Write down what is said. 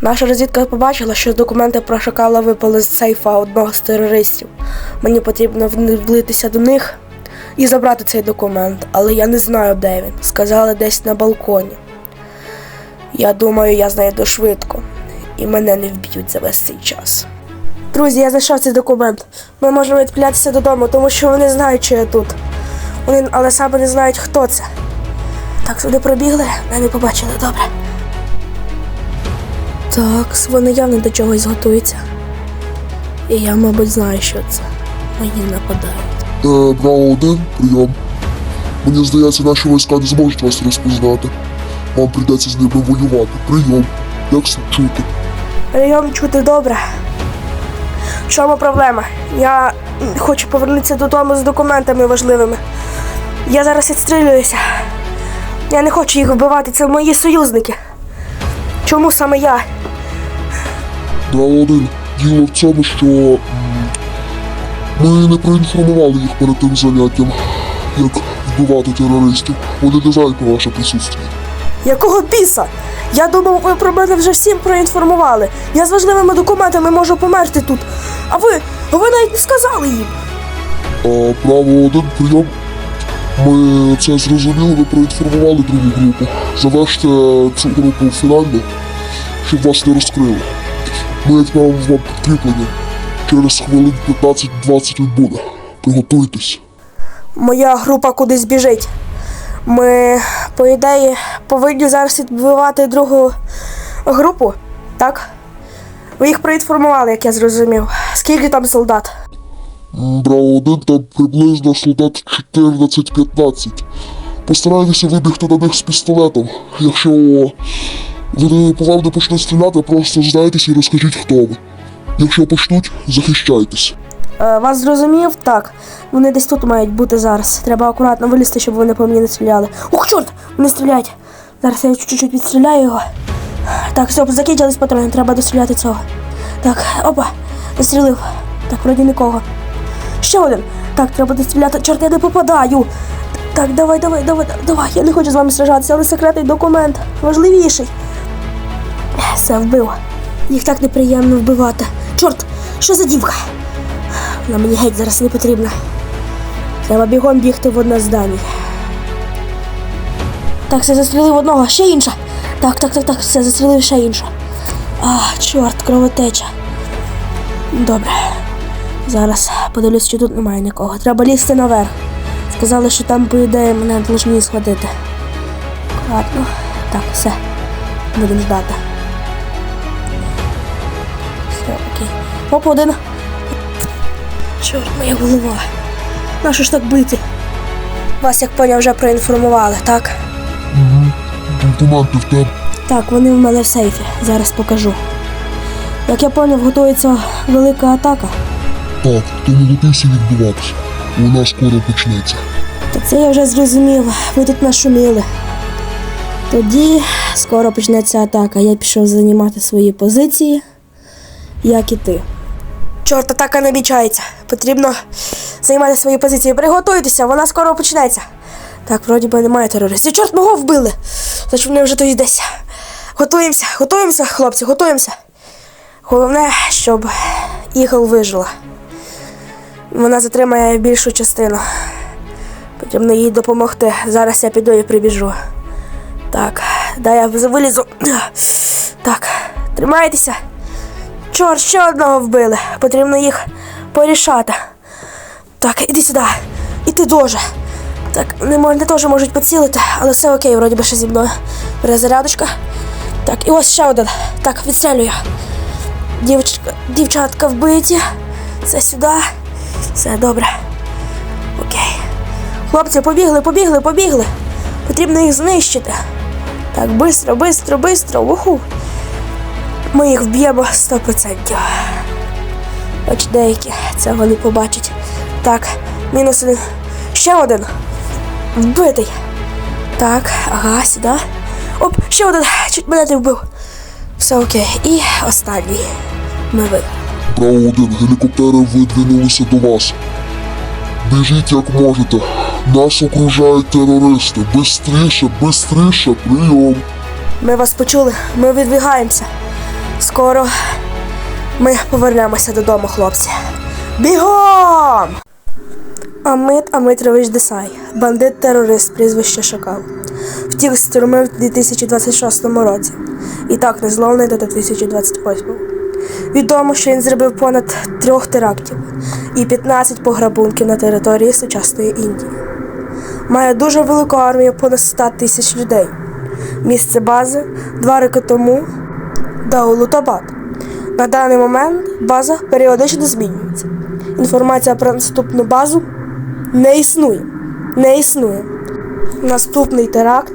Наша розвідка побачила, що документи про шакала випали з сейфа одного з терористів. Мені потрібно влитися до них і забрати цей документ, але я не знаю, де він. Сказали десь на балконі. Я думаю, я знайду швидко, і мене не вб'ють за весь цей час. Друзі, я знайшов цей документ. Ми можемо відпілятися додому, тому що вони знають, що я тут. Вони, але саме не знають, хто це. Так, вони пробігли, мене не побачили, добре. Так, вони явно до чогось готуються. І я, мабуть, знаю, що це. Мені нападають. Е, Браво 1, прийом. Мені здається, наші війська не зможуть вас розпізнати. Вам прийдеться з ними воювати. Прийом. Як с- чути? Прийом чути добре. В чому проблема? Я хочу повернутися додому з документами важливими. Я зараз відстрілююся. Я не хочу їх вбивати, це мої союзники. Чому саме я? 1, діло в цьому, що м, ми не проінформували їх перед тим заняттям, як вбивати терористів. Вони не знають про ваше присутствие. Якого біса? Я думав, ви про мене вже всім проінформували. Я з важливими документами можу померти тут. А ви, ви навіть не сказали їм. А, право один прийом. Ми це зрозуміли, ви проінформували другу групу. Заверште цю групу фінально, щоб вас не розкрили. Ми відправимо вам підкріплення. Через хвилин 15-20 він буде. Приготуйтесь. Моя група кудись біжить. Ми, по ідеї, повинні зараз відбивати другу групу, так? Ви їх проінформували, як я зрозумів. Скільки там солдат? Браво один там приблизно солдат 14-15. Постарайтеся вибігти на них з пістолетом. Якщо вам не почнуть стріляти, просто здайтесь і розкажіть, хто ви. Якщо почнуть, захищайтесь. Е, вас зрозумів? Так. Вони десь тут мають бути зараз. Треба акуратно вилізти, щоб вони по мені не стріляли. Ух, чорт! Вони стріляють. Зараз я чуть-чуть відстріляю його. Так, стоп, закінчились патрони, треба достріляти цього. Так, опа, дострілив. Так, вроді нікого. Ще один. Так, треба достріляти. Чорт, я не попадаю. Так, давай, давай, давай, давай. Я не хочу з вами сражатися, але секретний документ важливіший. Все, вбив. Їх так неприємно вбивати. Чорт, що за дівка? Вона мені геть зараз не потрібна. Треба бігом бігти в одне здання. Так, все застрілив одного, ще інша. Так, так, так, так, все, застрілив ще інша. А, чорт, кровотеча. Добре. Зараз подивлюсь, чи тут немає нікого. Треба лізти наверх. Сказали, що там, по ідеї, мене повинні схватити. Ладно. Так, все. Будемо ждати. Все, окей. Оп, один. Чорт, моя голова. Нащо ж так бити? Вас, як поняв, вже проінформували, так? Документи в тебе. Так, вони в мене в сейфі. Зараз покажу. Як я поняв, готується велика атака. Так, тому готуйся відбуватися. Вона скоро почнеться. Та це я вже зрозумів. Ви тут нашуміли. Тоді скоро почнеться атака. Я пішов займати свої позиції, як і ти. Чорт, атака намічається. Потрібно займати свої позиції. Приготуйтеся, вона скоро почнеться. Так, вроді би немає терористів. Чорт, мого вбили. Значить, вони вже тут десь. Готуємося, готуємося, хлопці, готуємося. Головне, щоб Ігл вижила. Вона затримає більшу частину. Потрібно їй допомогти. Зараз я піду і прибіжу. Так, дай я вилізу. Так, тримайтеся. Чорт, ще одного вбили. Потрібно їх порішати. Так, іди сюди. І ти теж. Так, не можна теж можуть поцілити, але все окей, вроді би ще зі мною. Перезарядочка. Так, і ось ще один. Так, відстрелюю. Дівчатка, дівчатка вбиті. Це сюди. Все добре. Окей. Хлопці, побігли, побігли, побігли. Потрібно їх знищити. Так, бистро, бистро, бистро. Уху. Ми їх вб'ємо 100%. Хоч деякі цього не побачать. Так, мінус один. Ще один. Вбитий. Так, ага, сюди. Оп, ще один. Чуть мене не вбив. Все окей. І останній. Ми виграли. Право один, гелікоптери видвинулися до вас. Біжіть як можете. Нас окружають терористи. Бистріше, бистріше, прийом. Ми вас почули, ми відбігаємося. Скоро ми повернемося додому, хлопці. Бігом! Амит Амитрович Десай, бандит-терорист, прізвище Шакал. Втік з тюрми в 2026 році. І так незловний до 2028. Відомо, що він зробив понад трьох терактів і 15 пограбунків на території сучасної Індії. Має дуже велику армію понад 100 тисяч людей. Місце бази два роки тому Даулутабад. На даний момент база періодично змінюється. Інформація про наступну базу не існує. Не існує. Наступний теракт